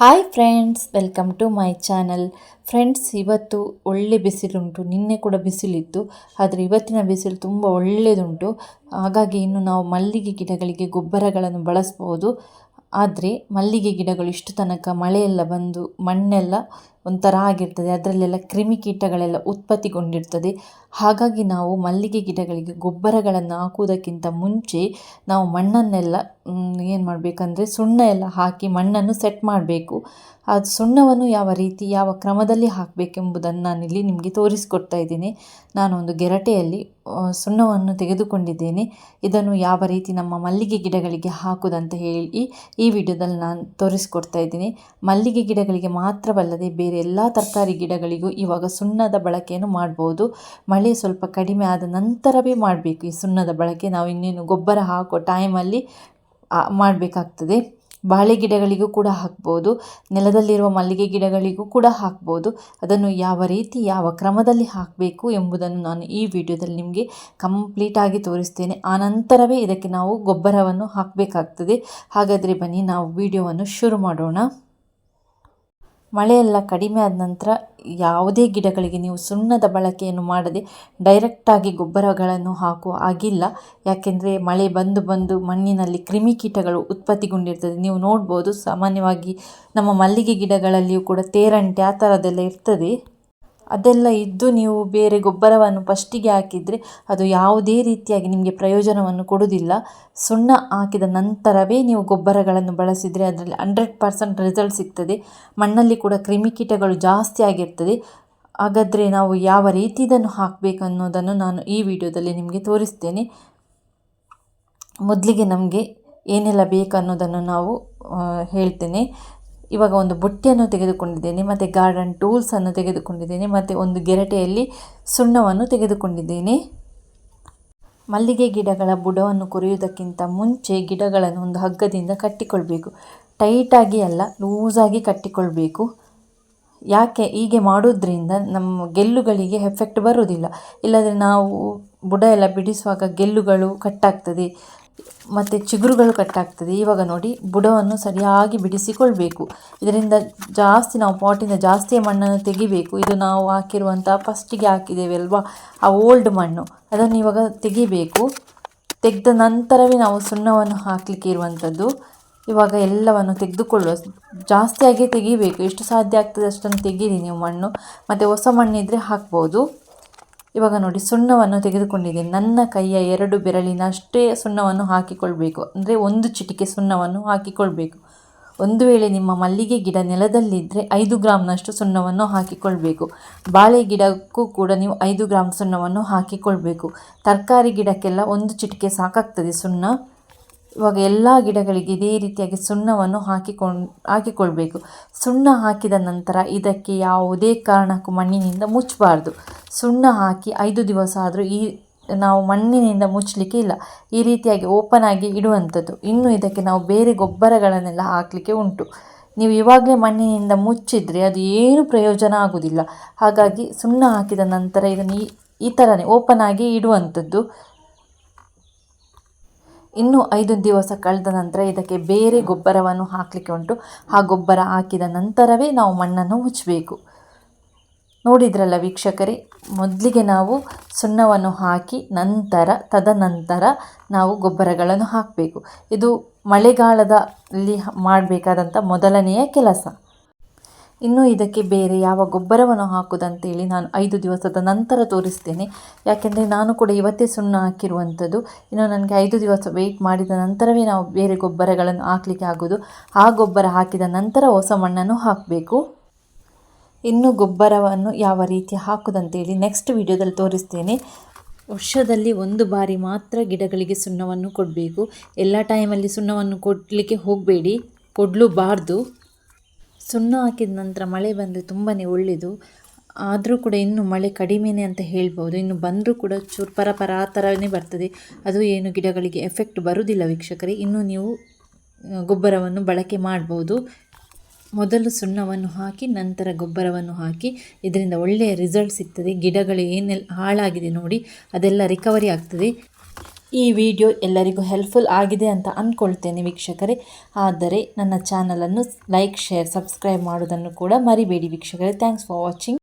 Hi friends welcome to my channel friends ಇವತ್ತು ಒಳ್ಳೆ ಬಿಸಿಲುಂಟು. ನಿನ್ನೆ ಕೂಡ ಬಿಸಿಲಿತ್ತು, ಆದರೆ ಇವತ್ತಿನ ಬಿಸಿಲು ತುಂಬ ಒಳ್ಳೆಯದುಂಟು ಹಾಗಾಗಿ ಇನ್ನು ನಾವು ಮಲ್ಲಿಗೆ ಗಿಡಗಳಿಗೆ ಗೊಬ್ಬರಗಳನ್ನು ಬಳಸ್ಬೋದು. ಆದರೆ ಮಲ್ಲಿಗೆ ಗಿಡಗಳು ಇಷ್ಟು ತನಕ ಮಳೆಯೆಲ್ಲ ಬಂದು ಮಣ್ಣೆಲ್ಲ ಒಂಥರ ಆಗಿರ್ತದೆ. ಅದರಲ್ಲೆಲ್ಲ ಕ್ರಿಮಿಕೀಟಗಳೆಲ್ಲ ಉತ್ಪತ್ತಿಗೊಂಡಿರ್ತದೆ. ಹಾಗಾಗಿ ನಾವು ಮಲ್ಲಿಗೆ ಗಿಡಗಳಿಗೆ ಗೊಬ್ಬರಗಳನ್ನು ಹಾಕುವುದಕ್ಕಿಂತ ಮುಂಚೆ ನಾವು ಮಣ್ಣನ್ನೆಲ್ಲ ಏನು ಮಾಡಬೇಕಂದ್ರೆ ಸುಣ್ಣ ಎಲ್ಲ ಹಾಕಿ ಮಣ್ಣನ್ನು ಸೆಟ್ ಮಾಡಬೇಕು. ಆ ಸುಣ್ಣವನ್ನು ಯಾವ ರೀತಿ, ಯಾವ ಕ್ರಮದಲ್ಲಿ ಹಾಕಬೇಕೆಂಬುದನ್ನು ನಾನಿಲ್ಲಿ ನಿಮಗೆ ತೋರಿಸಿಕೊಡ್ತಾ ಇದ್ದೀನಿ. ಒಂದು ಗೆರಟೆಯಲ್ಲಿ ಸುಣ್ಣವನ್ನು ತೆಗೆದುಕೊಂಡಿದ್ದೇನೆ. ಇದನ್ನು ಯಾವ ರೀತಿ ನಮ್ಮ ಮಲ್ಲಿಗೆ ಗಿಡಗಳಿಗೆ ಹಾಕುವುದಂತ ಹೇಳಿ ಈ ವಿಡಿಯೋದಲ್ಲಿ ನಾನು ತೋರಿಸ್ಕೊಡ್ತಾ ಇದ್ದೀನಿ. ಮಲ್ಲಿಗೆ ಗಿಡಗಳಿಗೆ ಮಾತ್ರವಲ್ಲದೆ ಬೇರೆ ಎಲ್ಲ ತರಕಾರಿ ಗಿಡಗಳಿಗೂ ಇವಾಗ ಸುಣ್ಣದ ಬಳಕೆಯನ್ನು ಮಾಡ್ಬೋದು. ಮಳೆ ಸ್ವಲ್ಪ ಕಡಿಮೆ ಆದ ನಂತರವೇ ಮಾಡಬೇಕು. ಈ ಸುಣ್ಣದ ಬಳಕೆ ನಾವು ಇನ್ನೇನು ಗೊಬ್ಬರ ಹಾಕೋ ಟೈಮಲ್ಲಿ ಮಾಡಬೇಕಾಗ್ತದೆ. ಬಾಳೆ ಗಿಡಗಳಿಗೂ ಕೂಡ ಹಾಕ್ಬೋದು. ನೆಲದಲ್ಲಿರುವ ಮಲ್ಲಿಗೆ ಗಿಡಗಳಿಗೂ ಕೂಡ ಹಾಕ್ಬೋದು. ಅದನ್ನು ಯಾವ ರೀತಿ, ಯಾವ ಕ್ರಮದಲ್ಲಿ ಹಾಕಬೇಕು ಎಂಬುದನ್ನು ನಾನು ಈ ವಿಡಿಯೋದಲ್ಲಿ ನಿಮಗೆ ಕಂಪ್ಲೀಟಾಗಿ ತೋರಿಸ್ತೇನೆ. ಆನಂತರವೇ ಇದಕ್ಕೆ ನಾವು ಗೊಬ್ಬರವನ್ನು ಹಾಕಬೇಕಾಗ್ತದೆ. ಹಾಗಾದರೆ ಬನ್ನಿ, ನಾವು ವಿಡಿಯೋವನ್ನು ಶುರು ಮಾಡೋಣ. ಮಳೆಯೆಲ್ಲ ಕಡಿಮೆ ಆದ ನಂತರ ಯಾವುದೇ ಗಿಡಗಳಿಗೆ ನೀವು ಸುಣ್ಣದ ಬಳಕೆಯನ್ನು ಮಾಡದೆ ಡೈರೆಕ್ಟಾಗಿ ಗೊಬ್ಬರಗಳನ್ನು ಹಾಕುವ ಆಗಿಲ್ಲ ಯಾಕೆಂದರೆ ಮಳೆ ಬಂದು ಬಂದು ಮಣ್ಣಿನಲ್ಲಿ ಕ್ರಿಮಿಕೀಟಗಳು ಉತ್ಪತ್ತಿಗೊಂಡಿರ್ತದೆ. ನೀವು ನೋಡ್ಬೋದು, ಸಾಮಾನ್ಯವಾಗಿ ನಮ್ಮ ಮಲ್ಲಿಗೆ ಗಿಡಗಳಲ್ಲಿಯೂ ಕೂಡ ತೇರಂಟೆ ಆ ಥರದ್ದೆಲ್ಲ ಇರ್ತದೆ. ಅದೆಲ್ಲ ಇದ್ದು ನೀವು ಬೇರೆ ಗೊಬ್ಬರವನ್ನು ಫಸ್ಟಿಗೆ ಹಾಕಿದರೆ ಅದು ಯಾವುದೇ ರೀತಿಯಾಗಿ ನಿಮಗೆ ಪ್ರಯೋಜನವನ್ನು ಕೊಡುವುದಿಲ್ಲ. ಸುಣ್ಣ ಹಾಕಿದ ನಂತರವೇ ನೀವು ಗೊಬ್ಬರಗಳನ್ನು ಬಳಸಿದರೆ ಅದರಲ್ಲಿ ಹಂಡ್ರೆಡ್ ಪರ್ಸೆಂಟ್ ರಿಸಲ್ಟ್ ಸಿಗ್ತದೆ. ಮಣ್ಣಲ್ಲಿ ಕೂಡ ಕ್ರಿಮಿಕೀಟಗಳು ಜಾಸ್ತಿ ಆಗಿರ್ತದೆ. ಹಾಗಾದರೆ ನಾವು ಯಾವ ರೀತಿ ಇದನ್ನು ಹಾಕಬೇಕು ಅನ್ನೋದನ್ನು ನಾನು ಈ ವಿಡಿಯೋದಲ್ಲಿ ನಿಮಗೆ ತೋರಿಸ್ತೇನೆ. ಮೊದಲಿಗೆ ನಮಗೆ ಏನೆಲ್ಲ ಬೇಕನ್ನೋದನ್ನು ನಾವು ಹೇಳ್ತೇನೆ. ಇವಾಗ ಒಂದು ಬುಟ್ಟಿಯನ್ನು ತೆಗೆದುಕೊಂಡಿದ್ದೇನೆ, ಮತ್ತು ಗಾರ್ಡನ್ ಟೂಲ್ಸನ್ನು ತೆಗೆದುಕೊಂಡಿದ್ದೇನೆ, ಮತ್ತು ಒಂದು ಗೆರಟೆಯಲ್ಲಿ ಸುಣ್ಣವನ್ನು ತೆಗೆದುಕೊಂಡಿದ್ದೇನೆ. ಮಲ್ಲಿಗೆ ಗಿಡಗಳ ಬುಡವನ್ನು ಕೊರೆಯುವುದಕ್ಕಿಂತ ಮುಂಚೆ ಗಿಡಗಳನ್ನು ಒಂದು ಹಗ್ಗದಿಂದ ಕಟ್ಟಿಕೊಳ್ಬೇಕು. ಟೈಟಾಗಿ ಅಲ್ಲ, ಲೂಸಾಗಿ ಕಟ್ಟಿಕೊಳ್ಬೇಕು. ಯಾಕೆ? ಹೀಗೆ ಮಾಡೋದ್ರಿಂದ ನಮ್ಮ ಗೆಲ್ಲುಗಳಿಗೆ ಎಫೆಕ್ಟ್ ಬರುವುದಿಲ್ಲ. ಇಲ್ಲದ್ರೆ ನಾವು ಬುಡ ಎಲ್ಲ ಬಿಡಿಸುವಾಗ ಗೆಲ್ಲುಗಳು ಕಟ್ಟಾಗ್ತದೆ. ಮತ್ತು ಚಿಗುರುಗಳು ಕಟ್ಟಾಗ್ತದೆ ಇವಾಗ ನೋಡಿ, ಬುಡವನ್ನು ಸರಿಯಾಗಿ ಬಿಡಿಸಿಕೊಳ್ಬೇಕು. ಇದರಿಂದ ಜಾಸ್ತಿ ನಾವು ಪಾಟಿಂದ ಜಾಸ್ತಿ ಮಣ್ಣನ್ನು ತೆಗಿಬೇಕು. ಇದು ನಾವು ಹಾಕಿರುವಂಥ ಫಸ್ಟಿಗೆ ಹಾಕಿದ್ದೇವೆ ಅಲ್ವಾ? ಆ ಓಲ್ಡ್ ಮಣ್ಣು. ಅದನ್ನು ಇವಾಗ ತೆಗಿಬೇಕು. ತೆಗೆದ ನಂತರವೇ ನಾವು ಸುಣ್ಣವನ್ನು ಹಾಕಲಿಕ್ಕೆ ಇರುವಂಥದ್ದು ಇವಾಗ ಎಲ್ಲವನ್ನು ತೆಗೆದುಕೊಳ್ಳುವ ಜಾಸ್ತಿಯಾಗಿ ತೆಗಿಬೇಕು. ಎಷ್ಟು ಸಾಧ್ಯ ಆಗ್ತದೆ ಅಷ್ಟನ್ನು ತೆಗೀರಿ ನೀವು ಮಣ್ಣು. ಮತ್ತು ಹೊಸ ಮಣ್ಣಿದ್ದರೆ ಹಾಕ್ಬೋದು. ಇವಾಗ ನೋಡಿ, ಸುಣ್ಣವನ್ನು ತೆಗೆದುಕೊಂಡಿದ್ದೀನಿ. ನನ್ನ ಕೈಯ ಎರಡು ಬೆರಳಿನಷ್ಟೇ ಸುಣ್ಣವನ್ನು ಹಾಕಿಕೊಳ್ಬೇಕು. ಅಂದರೆ ಒಂದು ಚಿಟಿಕೆ ಸುಣ್ಣವನ್ನು ಹಾಕಿಕೊಳ್ಬೇಕು. ಒಂದು ವೇಳೆ ನಿಮ್ಮ ಮಲ್ಲಿಗೆ ಗಿಡ ನೆಲದಲ್ಲಿದ್ದರೆ ಐದು ಗ್ರಾಮ್ನಷ್ಟು ಸುಣ್ಣವನ್ನು ಹಾಕಿಕೊಳ್ಬೇಕು. ಬಾಳೆ ಗಿಡಕ್ಕೂ ಕೂಡ ನೀವು ಐದು ಗ್ರಾಮ್ ಸುಣ್ಣವನ್ನು ಹಾಕಿಕೊಳ್ಬೇಕು. ತರಕಾರಿ ಗಿಡಕ್ಕೆಲ್ಲ ಒಂದು ಚಿಟಿಕೆ ಸಾಕಾಗ್ತದೆ ಸುಣ್ಣ. ಇವಾಗ ಎಲ್ಲ ಗಿಡಗಳಿಗೆ ಇದೇ ರೀತಿಯಾಗಿ ಸುಣ್ಣವನ್ನು ಹಾಕಿಕೊಂಡು ಹಾಕಿಕೊಳ್ಬೇಕು. ಸುಣ್ಣ ಹಾಕಿದ ನಂತರ ಇದಕ್ಕೆ ಯಾವುದೇ ಕಾರಣಕ್ಕೂ ಮಣ್ಣಿನಿಂದ ಮುಚ್ಚಬಾರ್ದು. ಸುಣ್ಣ ಹಾಕಿ ಐದು ದಿವಸ ಆದರೂ ಈ ನಾವು ಮಣ್ಣಿನಿಂದ ಮುಚ್ಚಲಿಕ್ಕೆ ಇಲ್ಲ. ಈ ರೀತಿಯಾಗಿ ಓಪನ್ ಆಗಿ ಇಡುವಂಥದ್ದು. ಇನ್ನು ಇದಕ್ಕೆ ನಾವು ಬೇರೆ ಗೊಬ್ಬರಗಳನ್ನೆಲ್ಲ ಹಾಕಲಿಕ್ಕೆ ಉಂಟು. ನೀವು ಇವಾಗಲೇ ಮಣ್ಣಿನಿಂದ ಮುಚ್ಚಿದರೆ ಅದು ಏನು ಪ್ರಯೋಜನ ಆಗುವುದಿಲ್ಲ ಹಾಗಾಗಿ ಸುಣ್ಣ ಹಾಕಿದ ನಂತರ ಇದನ್ನು ಈ ಈ ಥರನೇ ಓಪನ್ ಆಗಿ ಇಡುವಂಥದ್ದು. ಇನ್ನು ಐದು ದಿವಸ ಕಳೆದ ನಂತರ ಇದಕ್ಕೆ ಬೇರೆ ಗೊಬ್ಬರವನ್ನು ಹಾಕಲಿಕ್ಕೆ ಉಂಟು. ಆ ಗೊಬ್ಬರ ಹಾಕಿದ ನಂತರವೇ ನಾವು ಮಣ್ಣನ್ನು ಮುಚ್ಚಬೇಕು. ನೋಡಿದ್ರಲ್ಲ ವೀಕ್ಷಕರೇ, ಮೊದಲಿಗೆ ನಾವು ಸುಣ್ಣವನ್ನು ಹಾಕಿ ನಂತರ, ತದನಂತರ ನಾವು ಗೊಬ್ಬರಗಳನ್ನು ಹಾಕಬೇಕು. ಇದು ಮಳೆಗಾಲದಲ್ಲಿ ಮಾಡಬೇಕಾದಂಥ ಮೊದಲನೆಯ ಕೆಲಸ. ಇನ್ನು ಇದಕ್ಕೆ ಬೇರೆ ಯಾವ ಗೊಬ್ಬರವನ್ನು ಹಾಕುವುದಂತೇಳಿ ನಾನು ಐದು ದಿವಸದ ನಂತರ ತೋರಿಸ್ತೇನೆ. ಯಾಕೆಂದರೆ ನಾನು ಕೂಡ ಇವತ್ತೇ ಸುಣ್ಣ ಹಾಕಿರುವಂಥದ್ದು. ಇನ್ನು ನನಗೆ ಐದು ದಿವಸ ವೆಯ್ಟ್ ಮಾಡಿದ ನಂತರವೇ ನಾವು ಬೇರೆ ಗೊಬ್ಬರಗಳನ್ನು ಹಾಕಲಿಕ್ಕೆ ಆಗೋದು. ಆ ಗೊಬ್ಬರ ಹಾಕಿದ ನಂತರ ಹೊಸ ಮಣ್ಣನ್ನು ಹಾಕಬೇಕು. ಇನ್ನು ಗೊಬ್ಬರವನ್ನು ಯಾವ ರೀತಿ ಹಾಕುದಂತೇಳಿ ನೆಕ್ಸ್ಟ್ ವಿಡಿಯೋದಲ್ಲಿ ತೋರಿಸ್ತೇನೆ. ವರ್ಷದಲ್ಲಿ ಒಂದು ಬಾರಿ ಮಾತ್ರ ಗಿಡಗಳಿಗೆ ಸುಣ್ಣವನ್ನು ಕೊಡಬೇಕು. ಎಲ್ಲ ಟೈಮಲ್ಲಿ ಸುಣ್ಣವನ್ನು ಕೊಡಲಿಕ್ಕೆ ಹೋಗಬೇಡಿ. ಕೊಡಲೂಬಾರ್ದು. ಸುಣ್ಣ ಹಾಕಿದ ನಂತರ ಮಳೆ ಬಂದರೆ ತುಂಬಾ ಒಳ್ಳೆಯದು. ಆದರೂ ಕೂಡ ಇನ್ನು ಮಳೆ ಕಡಿಮೆನೇ ಅಂತ ಹೇಳ್ಬೋದು. ಇನ್ನು ಬಂದರೂ ಕೂಡ ಚೂರು ಪರ ಪರ ಆ ಥರನೇ ಬರ್ತದೆ. ಅದು ಏನು ಗಿಡಗಳಿಗೆ ಎಫೆಕ್ಟ್ ಬರುವುದಿಲ್ಲ ವೀಕ್ಷಕರೇ. ಇನ್ನು ನೀವು ಗೊಬ್ಬರವನ್ನು ಬಳಕೆ ಮಾಡ್ಬೋದು. ಮೊದಲು ಸುಣ್ಣವನ್ನು ಹಾಕಿ, ನಂತರ ಗೊಬ್ಬರವನ್ನು ಹಾಕಿ, ಇದರಿಂದ ಒಳ್ಳೆಯ ರಿಸಲ್ಟ್ ಸಿಗ್ತದೆ. ಗಿಡಗಳು ಏನೆಲ್ಲ ಹಾಳಾಗಿದೆ ನೋಡಿ, ಅದೆಲ್ಲ ರಿಕವರಿ ಆಗ್ತದೆ. ಈ ವಿಡಿಯೋ ಎಲ್ಲರಿಗೂ ಹೆಲ್ಪ್ಫುಲ್ ಆಗಿದೆ ಅಂತ ಅಂದ್ಕೊಳ್ತೇನೆ ವೀಕ್ಷಕರೇ. ಆದರೆ ನನ್ನ ಚಾನಲನ್ನು ಲೈಕ್ ಶೇರ್ ಸಬ್ಸ್ಕ್ರೈಬ್ ಮಾಡೋದನ್ನು ಕೂಡ ಮರಿಬೇಡಿ ವೀಕ್ಷಕರೇ. Thanks for watching